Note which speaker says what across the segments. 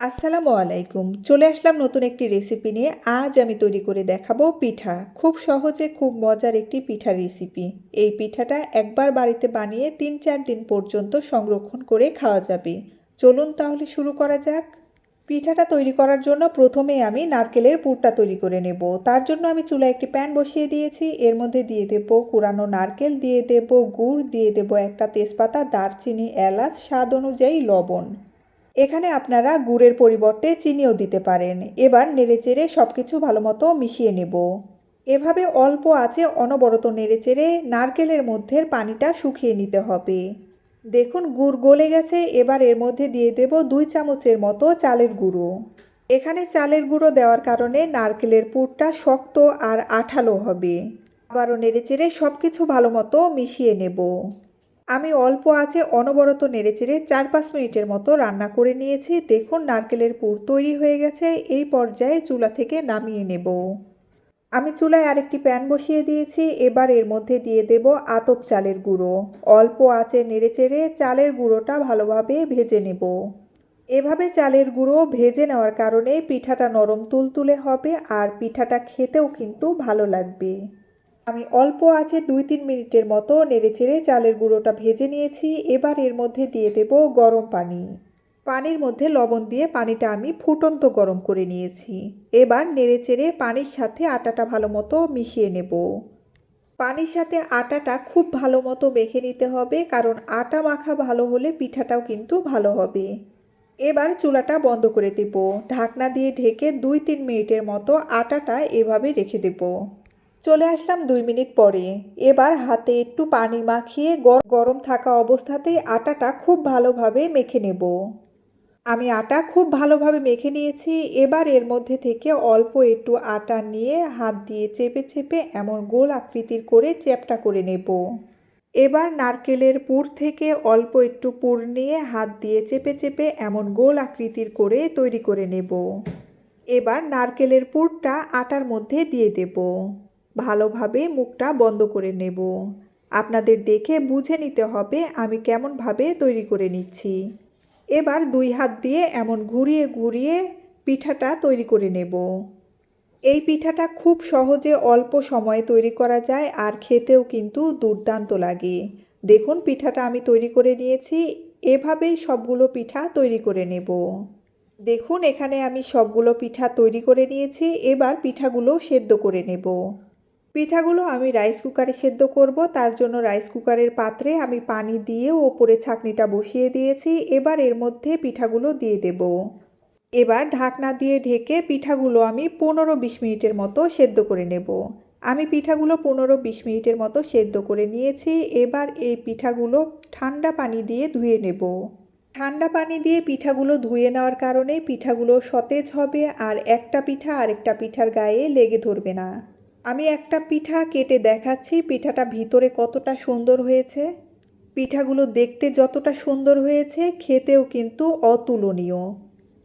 Speaker 1: আসসালামু আলাইকুম। চলে আসলাম নতুন একটি রেসিপি নিয়ে। আজ আমি তৈরি করে দেখাবো পিঠা। খুব সহজে খুব মজার একটি পিঠা রেসিপি এই পিঠাটা একবার বাড়িতে বানিয়ে তিন চার দিন পর্যন্ত সংরক্ষণ করে খাওয়া যাবে। চলুন তাহলে শুরু করা যাক। পিঠাটা তৈরি করার জন্য প্রথমে আমি নারকেলের পুরটা তৈরি করে নেব। তার জন্য আমি চুলায় একটি প্যান বসিয়ে দিয়েছি। এর মধ্যে দিয়ে দেব কুড়ানো নারকেল, দিয়ে দেব গুড়, দিয়ে দেব একটা তেজপাতা, দারচিনি, এলাচ, স্বাদ অনুযায়ী লবণ। এখানে আপনারা গুড়ের পরিবর্তে চিনিও দিতে পারেন। এবার নেড়েচেড়ে সব কিছু ভালো মতো মিশিয়ে নেব। এভাবে অল্প আছে অনবরত নেড়েচেড়ে নারকেলের মধ্যে পানিটা শুকিয়ে নিতে হবে। দেখুন গুড় গলে গেছে, এবার এর মধ্যে দিয়ে দেব দুই চামচের মতো চালের গুঁড়ো। এখানে চালের গুঁড়ো দেওয়ার কারণে নারকেলের পুরটা শক্ত আর আঠালো হবে। আবারও নেড়েচেড়ে সব কিছু ভালো মতো মিশিয়ে নেব। আমি অল্প আছে অনবরত নেড়েচেড়ে চার পাঁচ মিনিটের মতো রান্না করে নিয়েছি। দেখুন নারকেলের পুর তৈরি হয়ে গেছে। এই পর্যায়ে চুলা থেকে নামিয়ে নেব। আমি চুলায় আরেকটি প্যান বসিয়ে দিয়েছি। এবার এর মধ্যে দিয়ে দেব আতপ চালের গুঁড়ো। অল্প আঁচে নেড়েচেড়ে চালের গুঁড়োটা ভালোভাবে ভেজে নেব। এভাবে চালের গুঁড়ো ভেজে নেওয়ার কারণে পিঠাটা নরম তুলতুলে হবে আর পিঠাটা খেতেও কিন্তু ভালো লাগবে। আমি অল্প আছে দুই তিন মিনিটের মতো নেড়েচেড়ে চালের গুঁড়োটা ভেজে নিয়েছি। এবার এর মধ্যে দিয়ে দেব গরম পানি। পানির মধ্যে লবণ দিয়ে পানিটা আমি ফুটন্ত গরম করে নিয়েছি। এবার নেড়েচেড়ে পানির সাথে আটাটা ভালো মতো মিশিয়ে নেব। পানির সাথে আটাটা খুব ভালো মতো মেখে নিতে হবে, কারণ আটা মাখা ভালো হলে পিঠাটাও কিন্তু ভালো হবে। এবার চুলাটা বন্ধ করে দেব। ঢাকনা দিয়ে ঢেকে দুই তিন মিনিটের মতো আটাটা এভাবে রেখে দেবো। চলে আসলাম দুই মিনিট পরে। এবার হাতে একটু পানি মাখিয়ে গরম থাকা অবস্থাতেই আটাটা খুব ভালোভাবে মেখে নেব। আমি আটা খুব ভালোভাবে মেখে নিয়েছি। এবার এর মধ্যে থেকে অল্প একটু আটা নিয়ে হাত দিয়ে চেপে চেপে এমন গোল আকৃতির করে চ্যাপটা করে নেব। এবার নারকেলের পুর থেকে অল্প একটু পুর নিয়ে হাত দিয়ে চেপে চেপে এমন গোল আকৃতির করে তৈরি করে নেব। এবার নারকেলের পুরটা আটার মধ্যে দিয়ে দেবো। ভালোভাবে মুখটা বন্ধ করে নেব। আপনাদের দেখে বুঝে নিতে হবে আমি কেমনভাবে তৈরি করে নিচ্ছি। এবার দুই হাত দিয়ে এমন ঘুরিয়ে ঘুরিয়ে পিঠাটা তৈরি করে নেব। এই পিঠাটা খুব সহজে অল্প সময়ে তৈরি করা যায় আর খেতেও কিন্তু দুর্দান্ত লাগে। দেখুন পিঠাটা আমি তৈরি করে নিয়েছি, এভাবেই সবগুলো পিঠা তৈরি করে নেব। দেখুন এখানে আমি সবগুলো পিঠা তৈরি করে নিয়েছি, এবার পিঠাগুলো সেদ্ধ করে নেব। পিঠাগুলো আমি রাইস কুকারে সেদ্ধ করব। তার জন্য রাইস কুকারের পাত্রে আমি পানি দিয়ে ওপরে ছাকনিটা বসিয়ে দিয়েছি। এবার এর মধ্যে পিঠাগুলো দিয়ে দেব। এবার ঢাকনা দিয়ে ঢেকে পিঠাগুলো আমি পনেরো বিশ মিনিটের মতো সেদ্ধ করে নেব। আমি পিঠাগুলো পনেরো বিশ মিনিটের মতো সেদ্ধ করে নিয়েছি। এবার এই পিঠাগুলো ঠান্ডা পানি দিয়ে ধুয়ে নেব। ঠান্ডা পানি দিয়ে পিঠাগুলো ধুয়ে নেওয়ার কারণে পিঠাগুলো সতেজ হবে আর একটা পিঠা আরেকটা পিঠার গায়ে লেগে ধরবে না। আমি একটা পিঠা কেটে দেখাচ্ছি, পিঠাটা ভিতরে কতটা সুন্দর হয়েছে। পিঠাগুলো দেখতে যতটা সুন্দর হয়েছে, খেতেও কিন্তু অতুলনীয়।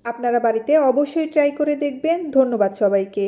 Speaker 1: আপনারা বাড়িতে অবশ্যই ট্রাই করে দেখবেন। ধন্যবাদ সবাইকে।